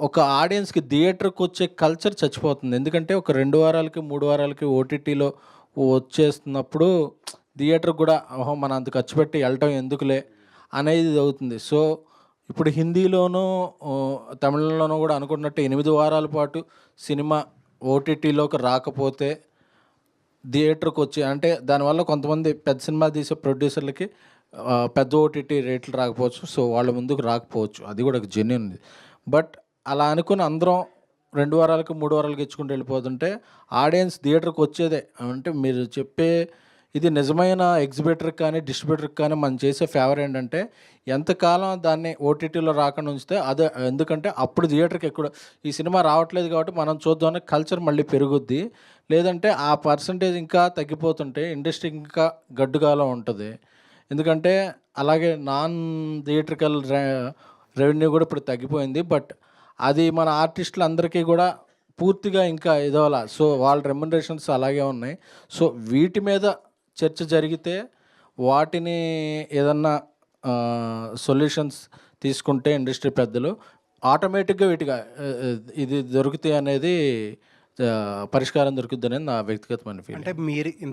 ఒక ఆడియన్స్కి థియేటర్కి వచ్చే కల్చర్ చచ్చిపోతుంది. ఎందుకంటే ఒక రెండు వారాలకి మూడు వారాలకి ఓటీటీలో వచ్చేస్తున్నప్పుడు థియేటర్ కూడా ఓహో మనం అంత ఖర్చు పెట్టి వెళ్ళటం ఎందుకులే అనేది అవుతుంది సో ఇప్పుడు హిందీలోనూ తమిళంలోనూ కూడా అనుకున్నట్టు ఎనిమిది వారాల పాటు సినిమా ఓటీటీలోకి రాకపోతే థియేటర్కి వచ్చి అంటే దానివల్ల కొంతమంది పెద్ద సినిమా తీసే ప్రొడ్యూసర్లకి పెద్ద ఓటీటీ రేట్లు రాకపోవచ్చు. సో వాళ్ళ ముందుకు రాకపోవచ్చు. అది కూడా ఒక జెన్యున్ బట్ అలా అనుకుని అందరం రెండు వారాలకి మూడు వారాలకి ఇచ్చుకుంటూ వెళ్ళిపోతుంటే ఆడియన్స్ థియేటర్కి వచ్చేదే. అంటే మీరు చెప్పే ఇది నిజమైన ఎగ్జిబిటర్కి కానీ డిస్ట్రిబ్యూటర్కి కానీ మనం చేసే ఫేవర్ ఏంటంటే ఎంతకాలం దాన్ని ఓటీటీలో రాకుండా ఉంచితే అదే ఎందుకంటే అప్పుడు థియేటర్కి ఎక్కువ ఈ సినిమా రావట్లేదు కాబట్టి మనం చూద్దామని కల్చర్ మళ్ళీ పెరుగుద్ది. లేదంటే ఆ పర్సంటేజ్ ఇంకా తగ్గిపోతుంటే ఇండస్ట్రీ ఇంకా గడ్డుగాలం ఉంటుంది. ఎందుకంటే అలాగే నాన్ థియేటర్కల్ రెవెన్యూ కూడా ఇప్పుడు తగ్గిపోయింది. బట్ అది మన ఆర్టిస్టులు అందరికీ కూడా పూర్తిగా ఇంకా ఇదోలా సో వాళ్ళ రెమ్యునరేషన్స్ అలాగే ఉన్నాయి. సో వీటి మీద చర్చ జరిగితే వాటిని ఏదన్నా సొల్యూషన్స్ తీసుకుంటే ఇండస్ట్రీ పెద్దలు ఆటోమేటిక్గా వీటిగా ఇది దొరుకుతాయి అనేది పరిష్కారం దొరుకుద్ది అనేది నా వ్యక్తిగతమైన ఫీలింగ్ అంటే మీరు